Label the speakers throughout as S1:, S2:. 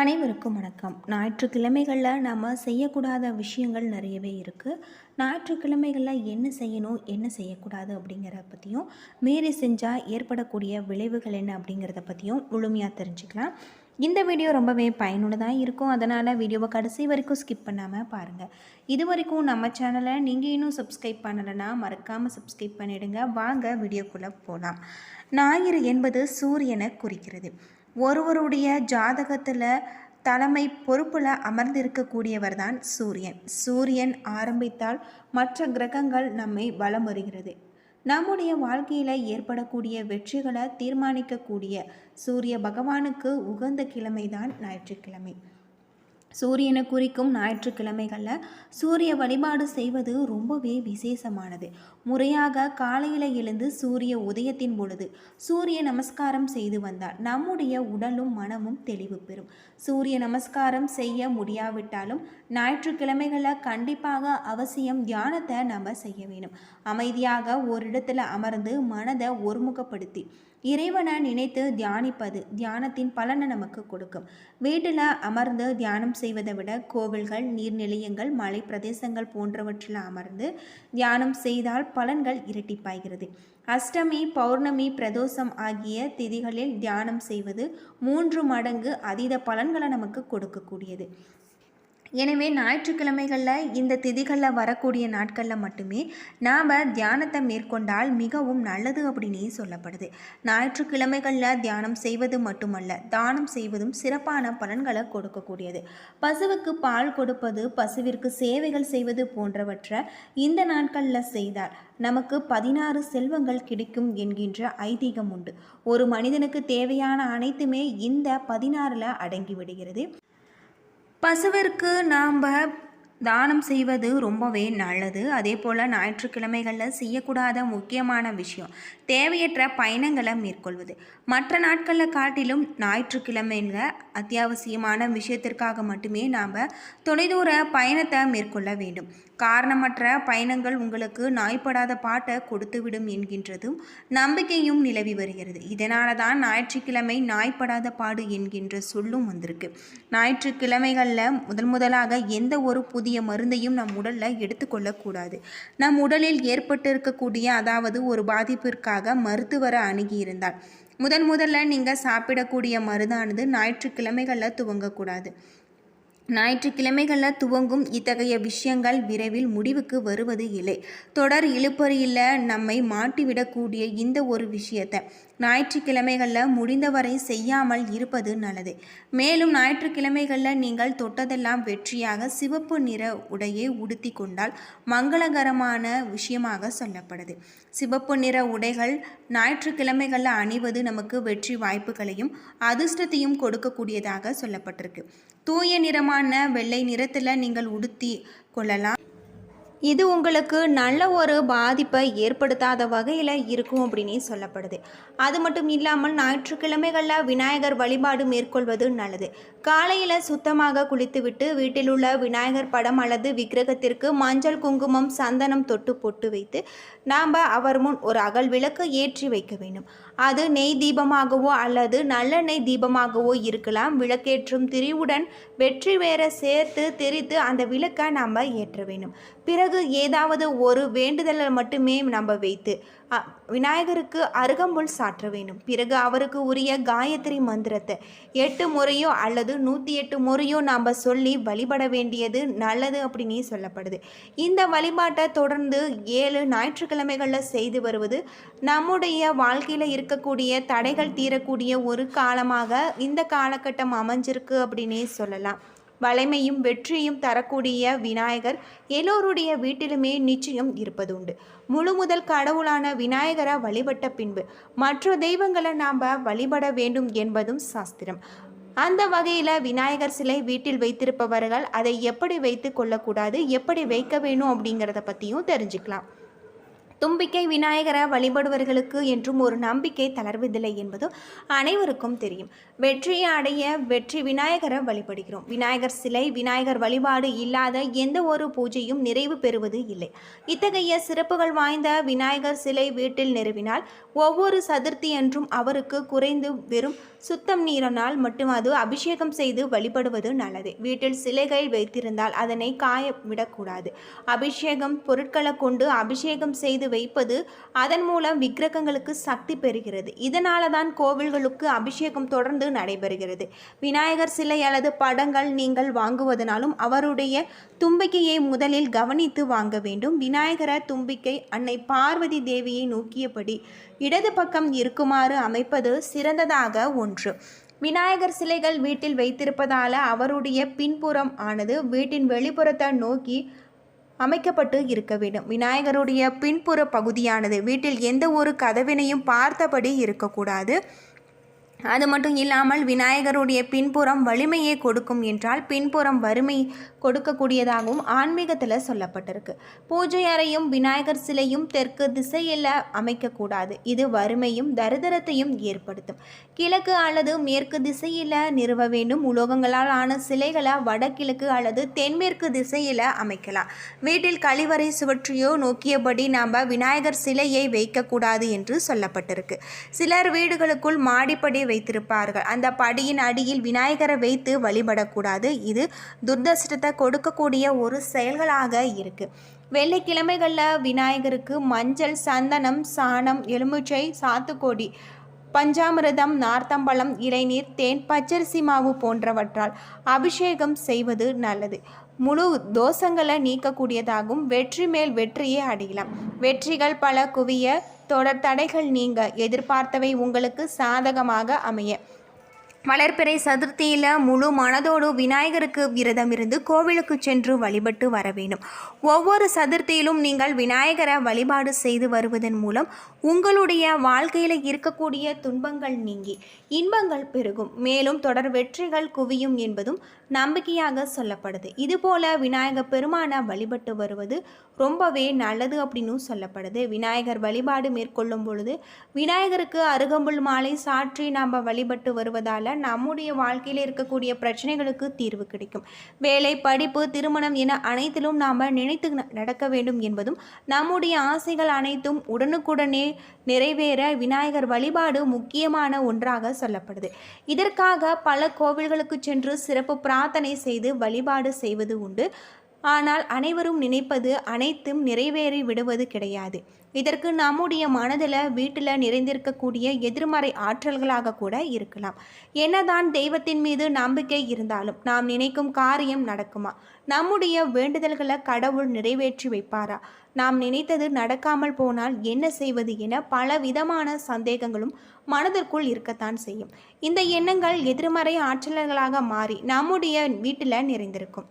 S1: அனைவருக்கும் வணக்கம். ஞாயிற்றுக்கிழமைகளில் நம்ம செய்யக்கூடாத விஷயங்கள் நிறையவே இருக்குது ஞாயிற்றுக்கிழமைகளில் என்ன செய்யணும் என்ன செய்யக்கூடாது அப்படிங்கிறத பற்றியும் மீறி செஞ்சால் ஏற்படக்கூடிய விளைவுகள் என்ன அப்படிங்கிறத பற்றியும் முழுமையாக தெரிஞ்சுக்கலாம். இந்த வீடியோ ரொம்பவே பயனுள்ளதாக இருக்கும். அதனால் வீடியோவை கடைசி வரைக்கும் ஸ்கிப் பண்ணாமல் பாருங்கள் இது வரைக்கும் நம்ம சேனலை நீங்கள் இன்னும் சப்ஸ்கிரைப் பண்ணலைன்னா மறக்காமல் சப்ஸ்கிரைப் பண்ணிவிடுங்க வாங்க வீடியோக்குள்ளே போகலாம் ஞாயிறு என்பது சூரியனை குறிக்கிறது. ஒருவருடைய ஜாதகத்தில் தலைமை பொறுப்பில் அமர்ந்திருக்கக்கூடியவர் தான் சூரியன். சூரியன் ஆரம்பித்தால் மற்ற கிரகங்கள் நம்மை வலம் வருகிறது நம்முடைய வாழ்க்கையில் ஏற்படக்கூடிய வெற்றிகளை தீர்மானிக்கக்கூடிய சூரிய பகவானுக்கு உகந்த கிழமை தான் ஞாயிற்றுக்கிழமை. சூரியனை குறிக்கும் ஞாயிற்றுக்கிழமைகளில் சூரிய வழிபாடு செய்வது ரொம்பவே விசேஷமானது. முறையாக காலையில் எழுந்து சூரிய உதயத்தின் பொழுது சூரிய நமஸ்காரம் செய்து வந்தால் நம்முடைய உடலும் மனமும் தெளிவு பெறும். சூரிய நமஸ்காரம் செய்ய முடியாவிட்டாலும் ஞாயிற்றுக்கிழமைகளில் கண்டிப்பாக அவசியம் தியானத்தை நம்ம செய்ய வேணும் அமைதியாக ஒரு இடத்துல அமர்ந்து மனதை ஒருமுகப்படுத்தி இறைவனை நினைத்து தியானிப்பது தியானத்தின் பலனை நமக்கு கொடுக்கும். வீட்டில் அமர்ந்து தியானம் செய்வதை விட கோவில்கள் நீர்நிலையங்கள் மலை பிரதேசங்கள் போன்றவற்றில் அமர்ந்து தியானம் செய்தால் பலன்கள் இரட்டிப்பாகிறது. அஷ்டமி பௌர்ணமி பிரதோஷம் ஆகிய திதிகளில் தியானம் செய்வது மூன்று மடங்கு அதீத பலன்களை நமக்கு கொடுக்கக்கூடியது. எனவே ஞாயிற்றுக்கிழமைகளில் இந்த திதிகளில் வரக்கூடிய நாட்களில் மட்டுமே நாம் தியானத்தை மேற்கொண்டால் மிகவும் நல்லது அப்படின்னே சொல்லப்படுது. ஞாயிற்றுக்கிழமைகளில் தியானம் செய்வது மட்டுமல்ல தானம் செய்வதும் சிறப்பான பலன்களை கொடுக்கக்கூடியது. பசுவுக்கு பால் கொடுப்பது பசுவிற்கு சேவைகள் செய்வது போன்றவற்றை இந்த நாட்களில் செய்தால் நமக்கு பதினாறு செல்வங்கள் கிடைக்கும் என்கின்ற ஐதீகம் உண்டு. ஒரு மனிதனுக்கு தேவையான அனைத்துமே இந்த பதினாறில் அடங்கிவிடுகிறது பசுவிற்கு நாம் தானம் செய்வது ரொம்பவே நல்லது. அதே போல் ஞாயிற்றுக்கிழமைகளில் செய்யக்கூடாத முக்கியமான விஷயம் தேவையற்ற பயணங்களை மேற்கொள்வது. மற்ற நாட்களில் காட்டிலும் ஞாயிற்றுக்கிழமையில் அத்தியாவசியமான விஷயத்திற்காக மட்டுமே நாம் தொலைதூர பயணத்தை மேற்கொள்ள வேண்டும். காரணமற்ற பயணங்கள் உங்களுக்கு நாய்ப்படாத பாட்டை கொடுத்துவிடும் என்கின்றதும் நம்பிக்கையும் நிலவி வருகிறது. இதனால தான் ஞாயிற்றுக்கிழமை நாய்ப்படாத பாடு என்கின்ற சொல்லும் வந்திருக்கு. ஞாயிற்றுக்கிழமைகளில் முதல் முதலாக எந்த ஒரு புதிய மருந்தையும் நம் உடலில் எடுத்துக்கொள்ளக்கூடாது நம் உடலில் ஏற்பட்டு இருக்கக்கூடிய அதாவது ஒரு பாதிப்பிற்காக மருத்துவரை அணுகியிருந்தால் முதன் முதல்ல நீங்கள் சாப்பிடக்கூடிய மருந்தானது ஞாயிற்றுக்கிழமைகளில் துவங்கக்கூடாது. ஞாயிற்றுக்கிழமைகளில் துவங்கும் இத்தகைய விஷயங்கள் விரைவில் முடிவுக்கு வருவது இல்லை. தொடர் இழுப்பறியில் நம்மை மாட்டிவிடக்கூடிய இந்த ஒரு விஷயத்தை ஞாயிற்றுக்கிழமைகளில் முடிந்தவரை செய்யாமல் இருப்பது நல்லது. மேலும் ஞாயிற்றுக்கிழமைகளில் நீங்கள் தொட்டதெல்லாம் வெற்றியாக சிவப்பு நிற உடையை உடுத்தி கொண்டால் மங்களகரமான விஷயமாக சொல்லப்படுது. சிவப்பு நிற உடைகள் ஞாயிற்றுக்கிழமைகளில் அணிவது நமக்கு வெற்றி வாய்ப்புகளையும் அதிர்ஷ்டத்தையும் கொடுக்கக்கூடியதாக சொல்லப்பட்டிருக்கு. தூய நிறமான வெள்ளை நிறத்தில் நீங்கள் உடுத்தி கொள்ளலாம். இது உங்களுக்கு நல்ல ஒரு பாதிப்பை ஏற்படுத்தாத வகையில் இருக்கும் அப்படின்னு சொல்லப்படுது. அது மட்டும் இல்லாமல் ஞாயிற்றுக்கிழமைகளில் விநாயகர் வழிபாடு மேற்கொள்வது நல்லது. காலையில் சுத்தமாக குளித்துவிட்டு வீட்டில் உள்ள விநாயகர் படம் அல்லது விக்கிரகத்திற்கு மஞ்சள் குங்குமம் சந்தனம் தொட்டு பொட்டு வைத்து நாம் அவர் முன் ஒரு அகல் விளக்கு ஏற்றி வைக்க வேண்டும். அது நெய் தீபமாகவோ அல்லது நல்லெண்ணெய் தீபமாகவோ இருக்கலாம். விளக்கேற்றும் திரிவுடன் வெற்றி வேற சேர்த்து திரித்து அந்த விளக்கை நாம் ஏற்ற வேண்டும். பிறகு ஏதாவது ஒரு வேண்டுதலை மட்டுமே நம்ம வைத்து அ, விநாயகருக்கு அருகம்புல் சாற்ற வேண்டும். பிறகு அவருக்கு உரிய காயத்ரி மந்திரத்தை எட்டு முறையோ அல்லது நூற்றி எட்டு முறையோ நாம் சொல்லி வழிபட வேண்டியது நல்லது அப்படின்னே சொல்லப்படுது. இந்த வழிபாட்டை தொடர்ந்து ஏழு ஞாயிற்றுக்கிழமைகளில் செய்து வருவது நம்முடைய வாழ்க்கையில் இருக்க இருக்கக்கூடிய தடைகள் தீரக்கூடிய ஒரு காலமாக இந்த காலகட்டம் அமைஞ்சிருக்கு அப்படின்னே சொல்லலாம். வலிமையும் வெற்றியும் தரக்கூடிய விநாயகர் எல்லோருடைய வீட்டிலுமே நிச்சயம் இருப்பது உண்டு முழு முதல் கடவுளான விநாயகரை வழிபட்ட பின்பு மற்ற தெய்வங்களை நாம் வழிபட வேண்டும் என்பதும் சாஸ்திரம். அந்த வகையில் விநாயகர் சிலை வீட்டில் வைத்திருப்பவர்கள் அதை எப்படி வைத்து கொள்ளக்கூடாது எப்படி வைக்க வேணும் அப்படிங்கிறத பற்றியும் தெரிஞ்சுக்கலாம். தும்பிக்கை விநாயகரை வழிபடுவர்களுக்கு என்றும் ஒரு நம்பிக்கை தளர்வதில்லை என்பது அனைவருக்கும் தெரியும். வெற்றியை அடைய வெற்றி விநாயகரை வழிபடுகிறோம். விநாயகர் சிலை விநாயகர் வழிபாடு இல்லாத எந்த ஒரு பூஜையும் நிறைவு பெறுவது இல்லை. இத்தகைய சிறப்புகள் வாய்ந்த விநாயகர் சிலை வீட்டில் நிறுவினால் ஒவ்வொரு சதுர்த்தி என்றும் அவருக்கு குறைந்து வெறும் சுத்தம் நீரனால் மட்டும் அது அபிஷேகம் செய்து வழிபடுவது நல்லது. வீட்டில் சிலைகள் வைத்திருந்தால் அதனை காய விடக்கூடாது அபிஷேகம் பொருட்களை கொண்டு அபிஷேகம் செய்து வைப்பது அதன் மூலம் விக்கிரகங்களுக்கு சக்தி பெறுகிறது. இதனால தான் கோவில்களுக்கு அபிஷேகம் தொடர்ந்து நடைபெறுகிறது. விநாயகர் சிலை அல்லது படங்கள் நீங்கள் வாங்குவதனாலும் அவருடைய தும்பிக்கையை முதலில் கவனித்து வாங்க வேண்டும். விநாயகர தும்பிக்கை அன்னை பார்வதி தேவியை நோக்கியபடி இடது பக்கம் இருக்குமாறு அமைப்பது சிறந்ததாக ஒன்று. விநாயகர் சிலைகள் வீட்டில் வைத்திருப்பதால் அவருடைய பின்புறம் ஆனது வீட்டின் வெளிப்புறத்தை நோக்கி அமைக்கப்பட்டு இருக்க வேண்டும். விநாயகருடைய பின்புற பகுதியானது வீட்டில் எந்த ஒரு கதவினையும் பார்த்தபடி இருக்கக்கூடாது. அது மட்டும் இல்லாமல் விநாயகருடைய பின்புறம் வலிமையை கொடுக்கும் என்றால் பின்புறம் வறுமை கொடுக்கக்கூடியதாகவும் ஆன்மீகத்தில் சொல்லப்பட்டிருக்கு. பூஜை அறையும் விநாயகர் சிலையும் தெற்கு திசையில் அமைக்கக்கூடாது. இது வறுமையும் தரித்திரத்தையும் ஏற்படுத்தும். கிழக்கு அல்லது மேற்கு திசையில் நிறுவ வேண்டும். உலோகங்களால் ஆன சிலைகளை வடகிழக்கு அல்லது தென்மேற்கு திசையில் அமைக்கலாம். வீட்டில் கழிவறை சுவற்றியோ நோக்கியபடி நாம் விநாயகர் சிலையை வைக்கக்கூடாது என்று சொல்லப்பட்டிருக்கு. சிலர் வீடுகளுக்குள் மாடிப்படி வைத்திருப்பார்கள். அந்த படியின் அடியில் விநாயகரை வைத்து வழிபடக்கூடாது. இது துர்தஷ்டத்தை கொடுக்கக்கூடிய ஒரு செயல்களாக இருக்குது வெள்ளிக்கிழமைகளில் விநாயகருக்கு மஞ்சள் சந்தனம் சாணம் எலுமிச்சை சாத்துக்கொடி பஞ்சாமிரதம் நார்த்தம்பழம் இளைநீர் தேன் பச்சரிசி மாவு போன்றவற்றால் அபிஷேகம் செய்வது நல்லது. முழு தோஷங்களை நீக்கக்கூடியதாகவும் வெற்றி மேல் வெற்றியை அடையலாம். வெற்றிகள் பல குவிய தொடர் தடைகள் நீங்க எதிர்பார்த்தவை உங்களுக்கு சாதகமாக அமைய. வளர்ப்பிறை சதுர்த்தியில் முழு மனதோடு விநாயகருக்கு விரதம் இருந்து கோவிலுக்கு சென்று வழிபட்டு வர வேண்டும். ஒவ்வொரு சதுர்த்தியிலும் நீங்கள் விநாயகரை வழிபாடு செய்து வருவதன் மூலம் உங்களுடைய வாழ்க்கையில் இருக்கக்கூடிய துன்பங்கள் நீங்கி இன்பங்கள் பெருகும். மேலும் தொடர் வெற்றிகள் குவியும் என்பதும் நம்பிக்கையாக சொல்லப்படுது. இதுபோல விநாயகர் பெருமான வழிபட்டு வருவது ரொம்பவே நல்லது அப்படின்னு சொல்லப்படுது. விநாயகர் வழிபாடு மேற்கொள்ளும் பொழுது விநாயகருக்கு அருகம்புல் மாலை சாற்றி நாம் வழிபட்டு வருவதால் நம்முடைய வாழ்க்கையில் இருக்கக்கூடிய பிரச்சனைகளுக்கு தீர்வு கிடைக்கும். வேலை படிப்பு திருமணம் என அனைத்திலும் நாம் நினைத்து நடக்க வேண்டும் என்பதும் நம்முடைய ஆசைகள் அனைத்தும் உடனுக்குடனே நிறைவேற விநாயகர் வழிபாடு முக்கியமான ஒன்றாக சொல்லப்படுது. இதற்காக பல கோவில்களுக்கு சென்று சிறப்பு பிரார்த்தனை செய்து வழிபாடு செய்வது உண்டு. ஆனால் அனைவரும் நினைப்பது அனைத்தும் நிறைவேறி விடுவது கிடையாது. இதற்கு நம்முடைய மனதில் வீட்டில் நிறைந்திருக்கக்கூடிய எதிர்மறை ஆற்றல்களாக கூட இருக்கலாம். என்னதான் தெய்வத்தின் மீது நம்பிக்கை இருந்தாலும் நாம் நினைக்கும் காரியம் நடக்குமா? நம்முடைய வேண்டுதல்களை கடவுள் நிறைவேற்றி வைப்பாரா? நாம் நினைத்தது நடக்காமல் போனால் என்ன செய்வது என பல விதமான சந்தேகங்களும் மனதிற்குள் இருக்கத்தான் செய்யும். இந்த எண்ணங்கள் எதிர்மறை ஆற்றல்களாக மாறி நம்முடைய வீட்டில் நிறைந்திருக்கும்.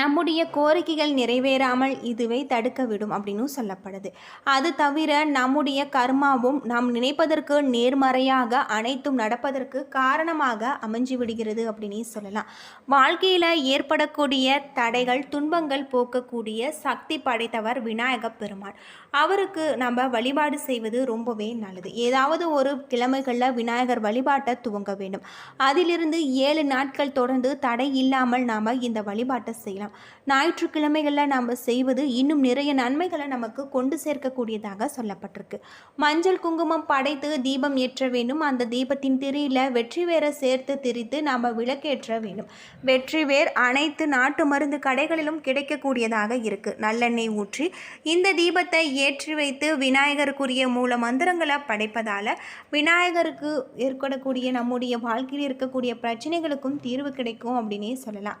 S1: நம்முடைய கோரிக்கைகள் நிறைவேறாமல் இதுவை தடுக்கவிடும் அப்படின்னு சொல்லப்படுது. அது தவிர நம்முடைய கர்மாவும் நாம் நினைப்பதற்கு நேர்மறையாக அனைத்தும் நடப்பதற்கு காரணமாக அமைஞ்சு விடுகிறது அப்படின்னு சொல்லலாம். வாழ்க்கையில் ஏற்படக்கூடிய தடைகள் துன்பங்கள் போக்கக்கூடிய சக்தி படைத்தவர் விநாயக பெருமாள். அவருக்கு நம்ம வழிபாடு செய்வது ரொம்பவே நல்லது. ஏதாவது ஒரு கிழமைகளில் விநாயகர் வழிபாட்டை துவங்க வேண்டும். அதிலிருந்து ஏழு நாட்கள் தொடர்ந்து தடை இல்லாமல் நாம் இந்த வழிபாட்டை செய்யலாம். செய்யலாம். ஞாயிற்றுக்கிழமைகளில் நாம் செய்வது இன்னும் நிறைய நன்மைகளை நமக்கு கொண்டு சேர்க்கக்கூடியதாக சொல்லப்பட்டிருக்கு. மஞ்சள் குங்குமம் படைத்து தீபம் ஏற்ற வேண்டும். அந்த தீபத்தின் திரியில் வெற்றி வேரை சேர்த்து திரித்து நாம் விளக்கேற்ற வேண்டும். வெற்றி வேர் அனைத்து நாட்டு மருந்து கடைகளிலும் கிடைக்கக்கூடியதாக இருக்குது நல்லெண்ணெய் ஊற்றி இந்த தீபத்தை ஏற்றி வைத்து விநாயகருக்குரிய மூல மந்திரங்களை படைப்பதால் விநாயகருக்கு ஏற்படக்கூடிய நம்முடைய வாழ்க்கையில் இருக்கக்கூடிய பிரச்சனைகளுக்கும் தீர்வு கிடைக்கும் அப்படின்னே சொல்லலாம்.